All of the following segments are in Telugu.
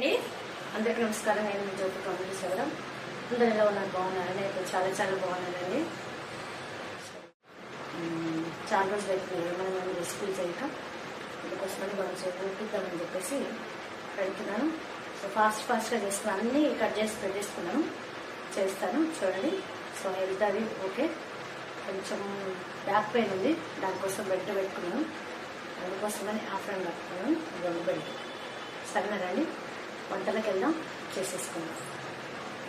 అండి. అందరికీ నమస్కారం. నేను మీ జ్యోతి కామెడీ సగరం అందరు ఎలా ఉన్నారు బాగున్నారు? నేను చాలా చాలా బాగున్నానండి. చాలా రోజులు అయిపోయింది. మనం ఏమైనా రెసిపీ చేయక అందుకోసమని మనం చూపిద్దామని చెప్పేసి పెడుతున్నాను. సో ఫాస్ట్ ఫాస్ట్గా చేస్తున్నాను అన్నీ కట్ చేసి పెట్టేసుకున్నాను చేస్తాను. చూడండి. సో హెల్త్ అది ఓకే. కొంచెం బ్యాక్ పెయిన్ ఉంది. దానికోసం బెడ్ పెట్టుకున్నాను. అందుకోసమని ఆఫ్రన్ కట్టుకున్నాను రెండు బెడ్ సరేనండి వంటలకు వెళ్దాం చేసేసుకుందాం.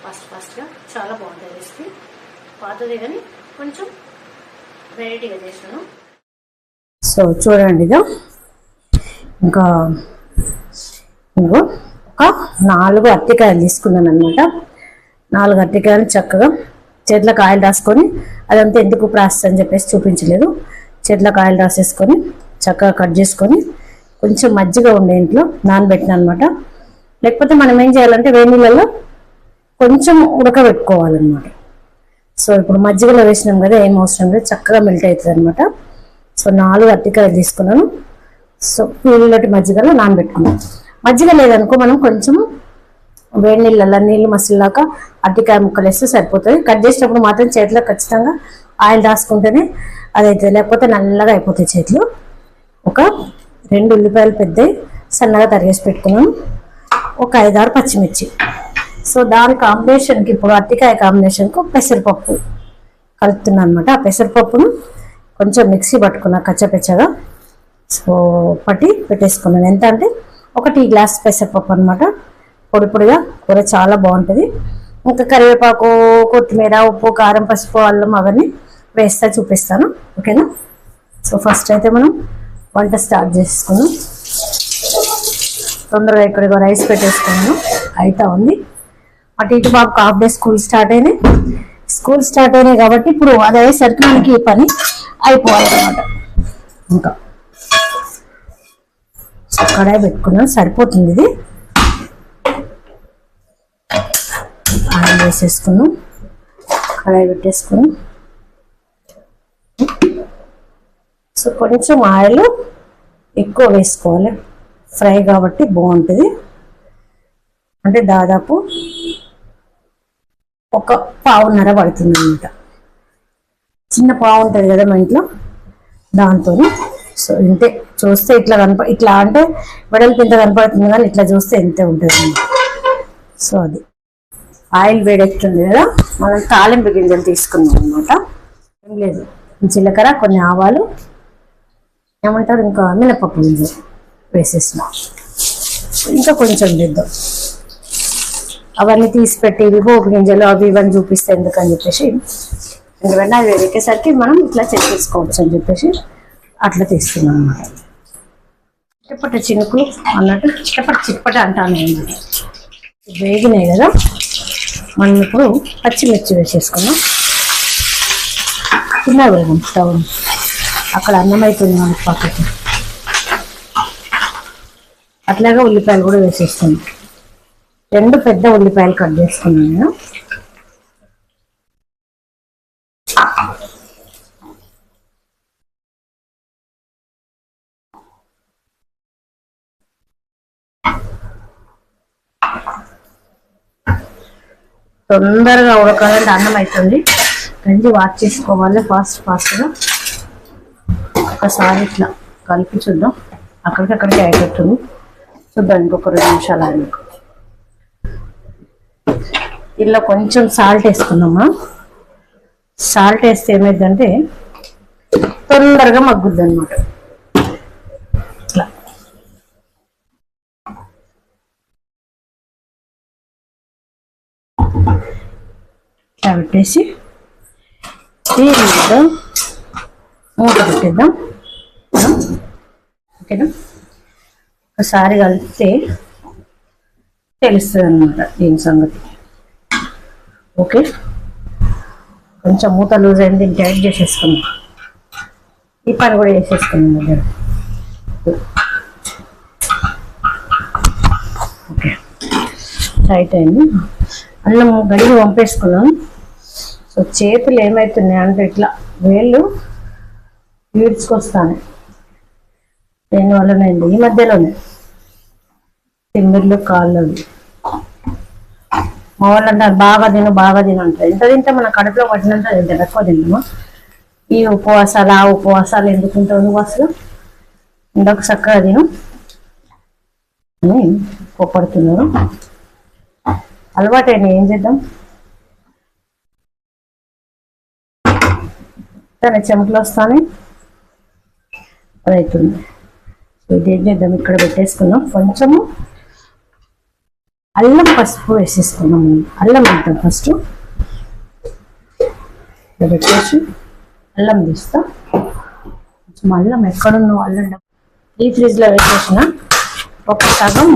ఫాస్ట్ ఫాస్ట్గా చాలా బాగుంటుంది రెసిపీ. పాతదే కానీ కొంచెం వెరైటీగా చేసాను సో చూడండి ఇదో ఇంకా ఇంకో ఒక నాలుగు అరటికాయలు తీసుకున్నాను అనమాట నాలుగు అరటికాయలు చక్కగా చేతిలో కాయలు రాసుకొని అదంతా ఎందుకు ప్రాసెస్ అని చెప్పేసి చూపించలేదు. చేతిలో కాయలు రాసేసుకొని చక్కగా కట్ చేసుకొని కొంచెం మజ్జిగ ఉండే ఇంట్లో నానబెట్టిన అనమాట లేకపోతే మనం ఏం చేయాలంటే వేడి నీళ్ళలో కొంచెం ఉడకబెట్టుకోవాలన్నమాట. సో ఇప్పుడు మజ్జిగలో వేసినాం కదా ఏం అవసరం లేదు చక్కగా మెల్ట్ అవుతుంది అనమాట సో నాలుగు అరటికాయలు తీసుకున్నాను. సో నీళ్ళటి మజ్జిగలో నానబెట్టుకున్నాం. మజ్జిగ లేదనుకో మనం కొంచెం వేడి నీళ్ళల్లో నీళ్ళు మసిలాక అరటికాయ ముక్కలు వేస్తే సరిపోతుంది. కట్ చేసినప్పుడు మాత్రం చేతిలో ఖచ్చితంగా ఆయిల్ రాసుకుంటేనే అదైతే లేకపోతే నల్లగా అయిపోతాయి చేతిలో. ఒక రెండు ఉల్లిపాయలు పెద్దవి సన్నగా తరిగేసి పెట్టుకున్నాను. ఒక ఐదారు పచ్చిమిర్చి. సో దాని కాంబినేషన్కి ఇప్పుడు అరటికాయ కాంబినేషన్కు పెసరపప్పు కలుపుతున్నాను అనమాట ఆ పెసరపప్పును కొంచెం మిక్సీ పట్టుకున్నా కచ్చపెచ్చగా సో పట్టి పెట్టేసుకున్నాను. ఎంత అంటే ఒక టీ గ్లాస్ పెసరపప్పు అనమాట పొడి పొడిగా కూర చాలా బాగుంటుంది. ఇంకా కరివేపాకు కొత్తిమీర ఉప్పు కారం పసుపు అల్లం అవన్నీ వేస్తా చూపిస్తాను. ఓకేనా? సో ఫస్ట్ అయితే మనం వంట స్టార్ట్ చేసుకున్నాం తొందరగా ఇక్కడ రైస్ పెట్టేసుకున్నాను. అయితే ఉంది. అటు ఇటు బాబు హాఫ్ డే స్కూల్ స్టార్ట్ అయినాయి. స్కూల్ స్టార్ట్ అయినాయి కాబట్టి ఇప్పుడు అది అయ్యేసరికి మనకి పని అయిపోవాలన్నమాట. ఇంకా. కడాయి పెట్టుకున్నాను సరిపోతుంది ఇది. ఆయిల్ వేసేసుకున్నాం. కడాయి పెట్టేసుకున్నాం. సో కొంచెం ఆయిల్ ఎక్కువ వేసుకోవాలి. ఫ్రై కాబట్టి బాగుంటుంది. అంటే దాదాపు ఒక పావున్నర పడుతుంది అనమాట చిన్న పావు ఉంటుంది కదా మా ఇంట్లో? దాంతో సో ఇంతే. చూస్తే ఇట్లా కనప ఇట్లా అంటే వెడల్పు ఇంత కనపడుతుంది కానీ ఇట్లా చూస్తే ఇంతే ఉంటుంది. సో అది. ఆయిల్ వేడెక్కుతుంది కదా? మనం తాలింపు గింజలు తీసుకున్నాం అనమాట ఏం లేదు. జీలకర్ర కొన్ని ఆవాలు ఏమంటారు ఇంకా మినపప్పు గింజలు. వేసేసినాం ఇంకా కొంచెం చేద్దాం అవన్నీ తీసి పెట్టి ఇవి పోపు గింజలు అవి ఇవన్నీ చూపిస్తే ఎందుకని చెప్పేసి ఎందుకంటే అవి వేసేసరికి మనం ఇట్లా చెక్ చేసుకోవచ్చు అని చెప్పేసి అట్లా తీస్తున్నాం అన్నమాట. చిట్టపట చినుకులు అన్నట్టు చిట్టపట చిట్టపట అంటాను నేను. వేగినాయి కదా. మనం ఇప్పుడు పచ్చిమిర్చి వేసేసుకున్నాం చిన్న వేగం స్టవ్ అక్కడ అన్నం అవుతుంది మనకి పక్కకి అట్లాగే ఉల్లిపాయలు కూడా వేసేస్తాను. రెండు పెద్ద ఉల్లిపాయలు కట్ చేసుకున్నాను తొందరగా ఉడకాలంటే అన్నం అవుతుంది గంజి వాచ్ చేసుకోవాలి. ఫాస్ట్ ఫాస్ట్గా. ఒకసారి ఇట్లా కలిపి చూద్దాం. అక్కడికి అక్కడికి అయిపోతుంది. చూద్దాం ఇంకొక రెండు నిమిషాలు ఆయనకు ఇలా కొంచెం సాల్ట్ వేసుకున్నామా సాల్ట్ వేస్తే ఏమైందంటే తొందరగా మగ్గుద్ది అనమాట ఇట్లా ఇట్లా పెట్టేసి దీని మూత పెట్టేద్దాం. ఓకేనా? ఒకసారి కలిపితే తెలుస్తుంది అనమాట దీని సంగతి. ఓకే? కొంచెం మూత లూజ్ అయింది దీన్ని టైట్ చేసేసుకుందాం. ఈ పని కూడా చేసేసుకుందాం దగ్గర. ఓకే. టైట్ అయింది. అన్నం గడిగి పంపేసుకున్నాం సో చేతులు ఏమవుతున్నాయి అంటే ఇట్లా వేళ్ళు ఈడ్చుకొస్తాను రెండు వాళ్ళు అండి ఈ మధ్యలోనే. తిమ్మిర్లు కాళ్ళు మా వాళ్ళు అంటారు బాగా తిను బాగా తిను అంటారు. ఎంత తింటే మన కడుపులో పట్టినంత తింటారు ఎక్కువ తిన్నాము ఈ ఉపవాసాలు ఆ ఉపవాసాలు ఎందుకు నువ్వు అసలు? ఇందాక చక్కగా తిను. అని కోపడుతున్నారు అలవాటైన ఏం చేద్దాం? తన చెమటలు వస్తానే అదవుతుంది ఇది చేద్దాం ఇక్కడ పెట్టేసుకున్నాం. కొంచెము అల్లం పసుపు వేసేసుకున్నాం. అల్లం వేద్దాం ఫస్ట్ ఇక్కడ పెట్టేసి అల్లం తీస్తాం. కొంచెం అల్లం ఎక్కడున్నో అల్లం ఈ ఫ్రిడ్జ్లో వేసేసిన ఒక సగం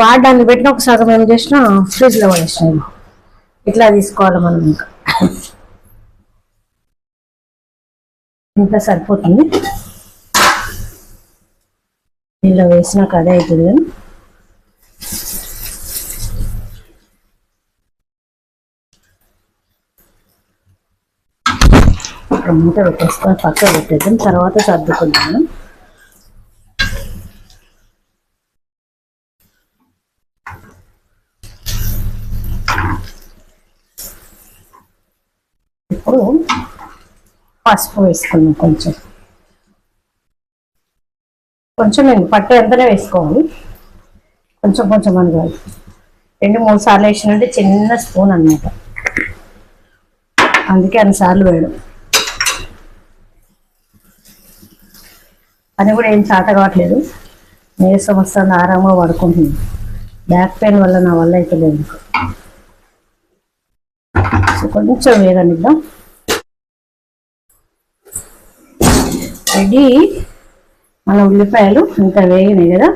వాడడానికి పెట్టిన ఒక సగం ఏం చేసిన ఫ్రిడ్జ్లో పడేసిన ఇట్లా తీసుకోవాలి మనం ఇంకా. ఇంకా సరిపోతుంది. ఇలా వేసినాక అదే అవుతుంది కానీ ఇక్కడ మూత పెట్టేసుకొని పక్క పెట్టేద్దాం. తర్వాత సర్దుకుందాము. ఇప్పుడు పసుపు వేసుకున్నాం కొంచెం. కొంచెం పట్టు ఎంతనే వేసుకోవాలి కొంచెం కొంచెం అని రెండు మూడు సార్లు వేసినంటే చిన్న స్పూన్ అన్నమాట. అందుకే అన్నిసార్లు వేయడం. అది కూడా ఏం చాట కావట్లేదు. నీరసం వస్తుంది ఆరాంగా పడుకుంటుంది. బ్యాక్ పెయిన్ వల్ల నా వల్ల అయితే లేదు సో కొంచెం వేగనిద్దాం. రెడీ? మన ఉల్లిపాయలు ఇంత వేగినాయి కదా.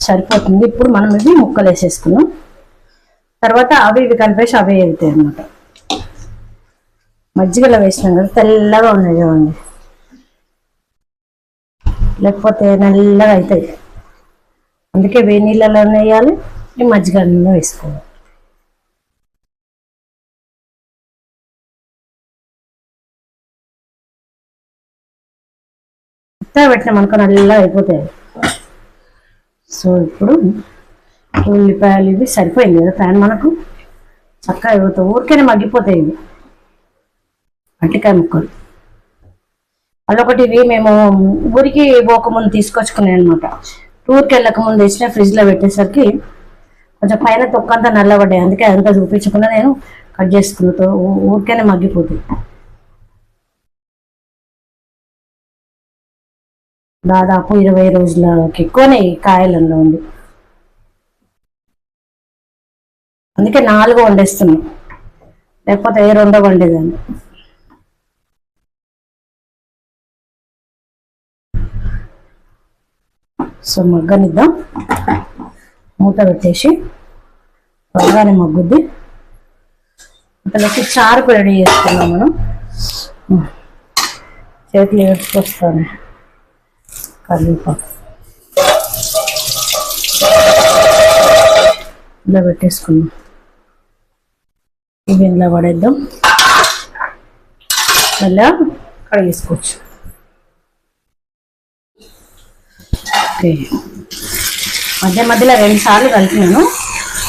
సరిపోతుంది. ఇప్పుడు మనం ఇవి ముక్కలు వేసేసుకున్నాం తర్వాత అవి ఇవి కలిపేసి అవే వెళ్తాయి అన్నమాట. మజ్జిగలో వేసినాం కదా తెల్లగా ఉన్నాయి చూడండి. లేకపోతే నల్లగా అవుతాయి. అందుకే వేడి నీళ్ళలో వేయాలి ఈ మజ్జిగలో వేసుకోవాలి. మెత్తగా పెట్టినాం అనుకో నల్లగా అయిపోతాయి. సో ఇప్పుడు ఉల్లిపాయలు ఇవి సరిపోయింది కదా ఫ్యాన్ మనకు? చక్కగా అయిపోతాయి. ఊరికేనే మగ్గిపోతాయి ఇవి. అట్టికాయ ముక్కలు. అదొకటి ఇవి మేము ఊరికి పోకముందు తీసుకొచ్చుకున్నాయి అనమాట టూర్కి వెళ్ళక ముందు వేసిన ఫ్రిడ్జ్లో పెట్టేసరికి కొంచెం పైన తొక్కంతా నల్లబడ్డాయి. అందుకే అదంతా చూపించకుండా నేను కట్ చేసుకున్నా ఊరికేనే మగ్గిపోతాయి. దాదాపు ఇరవై రోజులకి ఎక్కువనే ఈ కాయలలో ఉంది. అందుకే నాలుగు వండేస్తున్నాం. లేకపోతే ఏ రెండో వండేదాన్ని. సో మగ్గనిద్దాం. మూత పెట్టేసి బాగానే మగ్గుద్ది. ఇంతలోకి చారుకు రెడీ చేసుకున్నాం మనం. చేతులు ఏడ్చుకొస్తాను. కరివేపాకు ఇలా పెట్టేసుకున్నాం ఇవి ఇలా పడేద్దాం అలా కడిగేసుకోవచ్చు ఓకే. మధ్య మధ్యలో రెండు సార్లు కలిపినాను.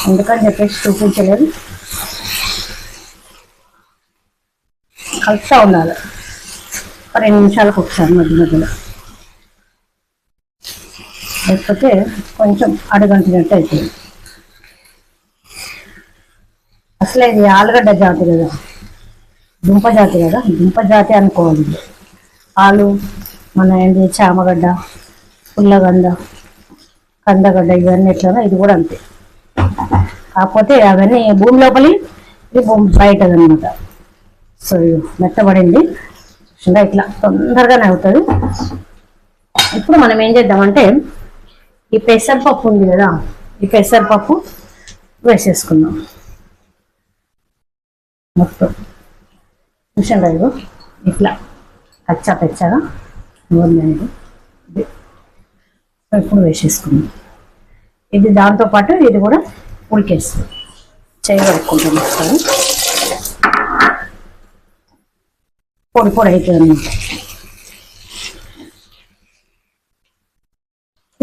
ఎందుకని చెప్పేసి చూపించలేదు. కలుపుతూ ఉండాలి. రెండు నిమిషాలకు ఒకసారి మధ్య మధ్యలో. లేకపోతే కొంచెం అడగంటున్నట్టు అవుతుంది అసలు ఇది ఆలుగడ్డ జాతి కదా. దుంప జాతి కదా. దుంప జాతి అనుకోవాలి. ఆలు మన ఏంటి చామగడ్డ పుల్లగండ కందగడ్డ ఇవన్నీ ఎట్లనో ఇది కూడా అంతే. కాకపోతే అవన్నీ భూమి లోపలి ఇది భూమి బయటదనమాట సో మెత్తబడింది. ఇట్లా తొందరగానే అవుతుంది. ఇప్పుడు మనం ఏం చేద్దామంటే ఈ పెసరపప్పు ఉంది కదా ఈ పెసరపప్పు వేసేసుకుందాం మొత్తం. చూసాను ఇదిగో ఇట్లా కచ్చా పెచ్చగా నూనె ఇది. ఇప్పుడు వేసేసుకుందాం. ఇది దాంతోపాటు ఇది కూడా ఉడికేస్తుంది చేయగలుగుకుంటాం ఒకసారి పొడి పొడి అవుతుంది అన్నమాట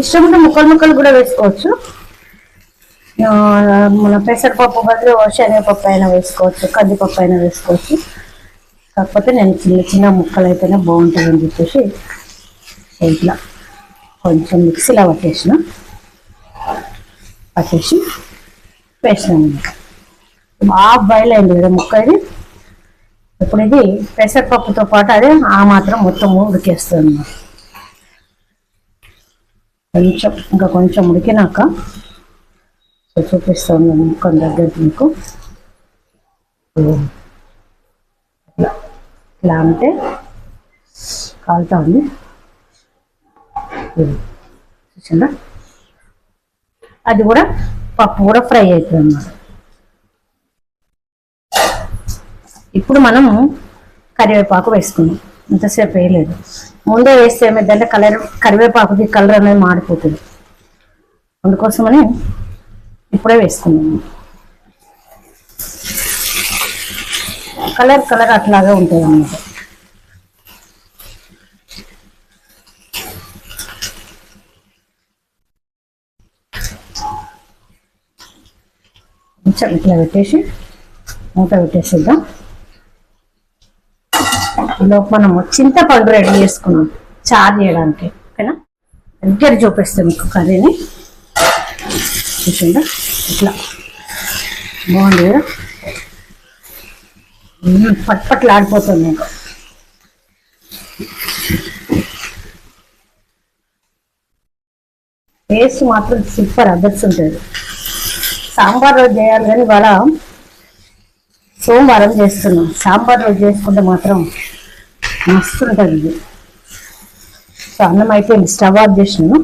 ఇష్టం ఉంటే ముక్కలు ముక్కలు కూడా వేసుకోవచ్చు. మన పెసరపప్పు బదులు శనగపప్పు అయినా వేసుకోవచ్చు కందిపప్పు అయినా వేసుకోవచ్చు. కాకపోతే నేను చిన్న చిన్న ముక్కలు అయితేనే బాగుంటుంది అని చెప్పేసి ఇట్లా కొంచెం మిక్సీలో పట్టేసిన. పట్టేసి వేసినాను బాగా బాయిల్ అయింది కదా ముక్క ఇది. ఇప్పుడు ఇది పెసరపప్పుతో పాటు అదే ఆ మాత్రం మొత్తం ఉడికేస్తుంది. అన్నమాట కొంచెం ఇంకా కొంచెం ఉడికినాక సో చూపిస్తాను నేను ముక్కల మీకు. ఇలా అంటే కాలుతా ఉంది. చూసిందా? అది కూడా పప్పు కూడా ఫ్రై అవుతుంది అన్నమాట ఇప్పుడు మనము కరివేపాకు వేసుకున్నాం ఇంతసేపు వేయలేదు. ముందే వేస్తే ఏమైందంటే కలర్ కరివేపాకుకి కలర్ అనేది మాడిపోతుంది అందుకోసమని ఇప్పుడే వేసుకున్నాము కలర్ కలర్ అట్లాగే ఉంటుంది అన్నమాట కొంచెం ఇట్లా పెట్టేసి మూత పెట్టేసిద్దాం. ఈలోపు మనము చింతపండు రెడీ చేసుకున్నాం. చారు చేయడానికి. ఓకేనా? దగ్గర చూపిస్తాం మీకు కర్రీని. చూసిందా ఇట్లా. బాగుంది కదా? మ్మ్, ఆడిపోతుంది మీకు టేస్ట్ మాత్రం సూపర్ అదర్స్ ఉంటుంది. సాంబార్ రోజు చేయాలి కానీ ఇవాళ సోమవారం చేస్తున్నాం. సాంబార్ రోజు చేసుకుంటే మాత్రం మస్తు ఉంటుంది ఇది సో అన్నం అయిపోయింది. స్టవ్ ఆఫ్ చేసినాను.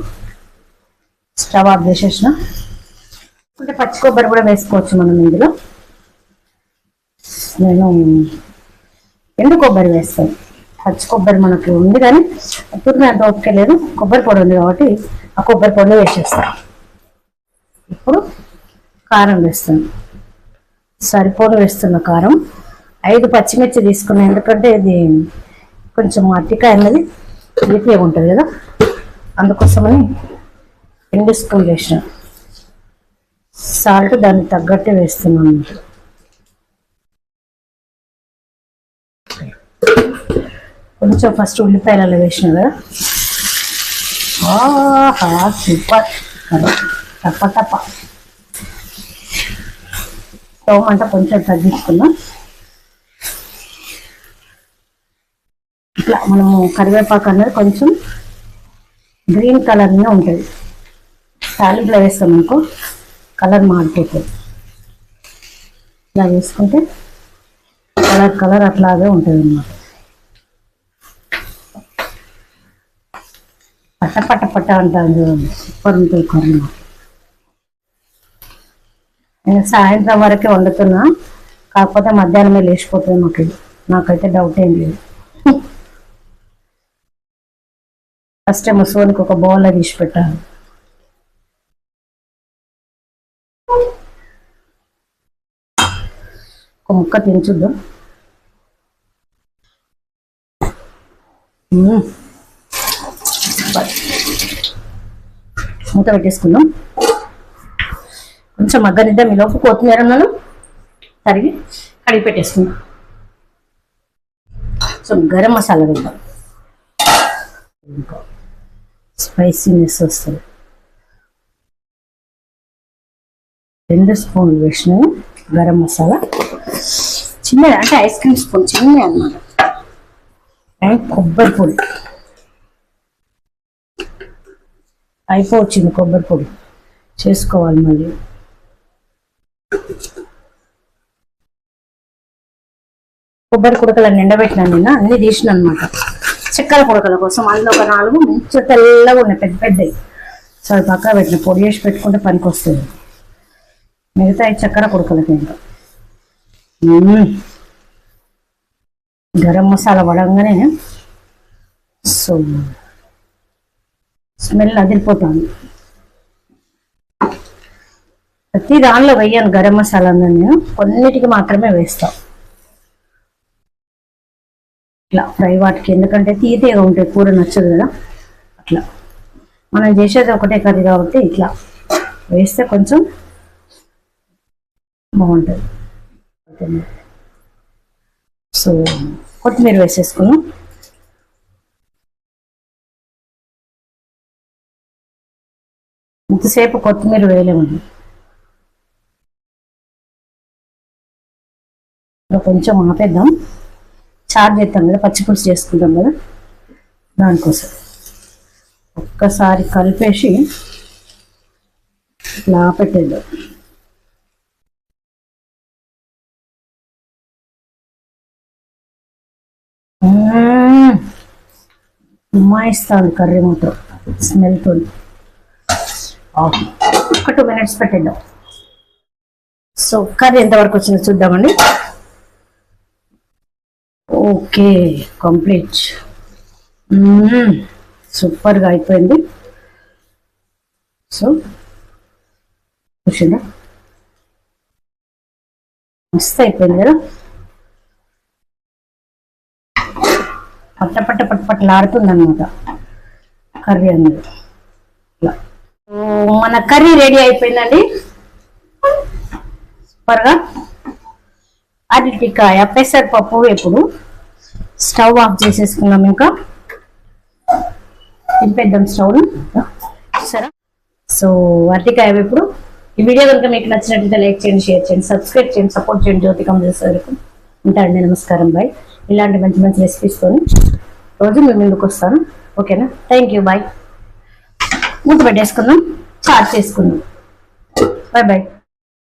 స్టవ్ ఆఫ్ చేసేసిన. అంటే పచ్చి కొబ్బరి కూడా వేసుకోవచ్చు మనం ఇందులో. నేను ఎండు కొబ్బరి వేస్తాను. పచ్చి కొబ్బరి మనకి ఉంది కానీ తురిమి అంత ఓపిక లేదు. కొబ్బరి పొడి ఉంది కాబట్టి ఆ కొబ్బరి పొడిలో వేసేస్తాను ఇప్పుడు కారం వేస్తాను. సరిపోను వేస్తున్న కారం. ఐదు పచ్చిమిర్చి తీసుకున్నాను ఎందుకంటే ఇది కొంచెం అట్టికాయ అన్నది తీపిగా ఉంటుంది కదా. అందుకోసమని రెండు స్పూన్ వేసిన సాల్ట్ దానికి తగ్గట్టే వేస్తున్నాను. కొంచెం ఫస్ట్ ఉల్లిపాయలలో వేసిన కదా. ఆహా సూపర్. తప్ప తప్ప టప్ప స్టవ్ కొంచెం తగ్గించుకుందాం ఇట్లా మనము కరివేపాకు అనేది కొంచెం గ్రీన్ కలర్నే ఉంటుంది. తాలింపులో వేస్తాం అనుకో కలర్ మారిపోతుంది. ఇలా వేసుకుంటే కలర్ కలర్ అట్లాగే ఉంటుంది అన్నమాట పట్ట పట్ట పట్ట అంటారు చూడండి సూపర్ ఉంటుంది కర్రీ. నేను సాయంత్రం వరకే వండుతున్నా కాకపోతే మధ్యాహ్నమే లేచిపోతుంది మాకు. నాకైతే డౌట్ ఏం లేదు. ఫస్ట్ టైం సోనికి ఒక బౌల్లో తీసి పెట్టాను. ఒక ముక్క తినచుద్దాం మూత పెట్టేసుకుందాం. కొంచెం మగ్గనిద్దాం. మీ లోపు కొత్తిమీర మనం తరిగి కడిగి పెట్టేసుకుందాం. సో గరం మసాలా వేద్దాం. ఇంకా స్పైసీనెస్ వస్తుంది. రెండు స్పూన్ వేసిన గరం మసాలా. చిన్నది అంటే ఐస్ క్రీమ్ స్పూన్ చిన్నది అన్నమాట. అండ్ కొబ్బరి పొడి. అయిపోవచ్చింది కొబ్బరి పొడి. చేసుకోవాలి మళ్ళీ. కొబ్బరి కుడకలు నిండబెట్టినాను నిన్న అన్ని తీసిన అనమాట చక్కెర కుడకల కోసం అందులో ఒక నాలుగు మంచి తెల్లగా ఉన్నాయి పెద్ద పెద్దవి. సో అది పక్కన పెట్టిన పొడి చేసి పెట్టుకుంటే పనికి వస్తుంది మిగతా చక్కెర కుడకలకి ఇంకా. గరం మసాలా పడంగానే సో స్మెల్ అదిరిపోతుంది. ప్రతి దానిలో వేయను గరం మసాలా నేను. కొన్నిటికి మాత్రమే వేస్తాం. ఇట్లా ఫ్రై వాటికి. ఎందుకంటే తీతేగా ఉంటాయి కూర నచ్చదు కదా. అట్లా. మనం చేసేది ఒకటే కర్రీ కాబట్టి ఇట్లా. వేస్తే కొంచెం బాగుంటుంది. సో కొత్తిమీర వేసేసుకున్నాం. ఇంతసేపు కొత్తిమీర వేయలేమండి కొంచెం ఆపేద్దాం. చారు చేస్తాం కదా పచ్చిపులుసు చేసుకుంటాం కదా. దానికోసం. ఒక్కసారి కలిపేసి ఇట్లా పెట్టేద్దాం. మ్మ్. ఉమ్మాయిస్తుంది కర్రీ స్మెల్ స్మెల్తో ఒక టూ మినిట్స్ పెట్టేద్దాం. సో కర్రీ ఎంతవరకు వచ్చిందో చూద్దామండి. Okay complete. సూపర్గా అయిపోయింది. సో చూసిందా మస్తు అయిపోయింది కదా? పట్ట పట్ట పట్ట పట్టలాడుతుంది అనమాట కర్రీ అనేది. ఇలా. మన కర్రీ రెడీ అయిపోయిందండి. సూపర్గా. అరటికాయ పెసరపప్పు వేపుడు. స్టవ్ ఆఫ్ చేసేసుకున్నాం ఇంకా. దింపేద్దాం స్టవ్ను సరే. సో అరటికాయ వేపుడు. ఈ వీడియో కనుక మీకు నచ్చినట్లయితే లైక్ చేయండి షేర్ చేయండి సబ్స్క్రైబ్ చేయండి సపోర్ట్ చేయండి జ్యోతి కమలేశ్వర వరకు ఉంటారండి నమస్కారం బాయ్. ఇలాంటి మంచి మంచి రెసిపీస్తోని రోజు మేము ముందుకు వస్తాను. ఓకేనా? థ్యాంక్ యూ బాయ్ మూత పెట్టేసుకుందాం. చార్జ్ చేసుకుందాం. Bye bye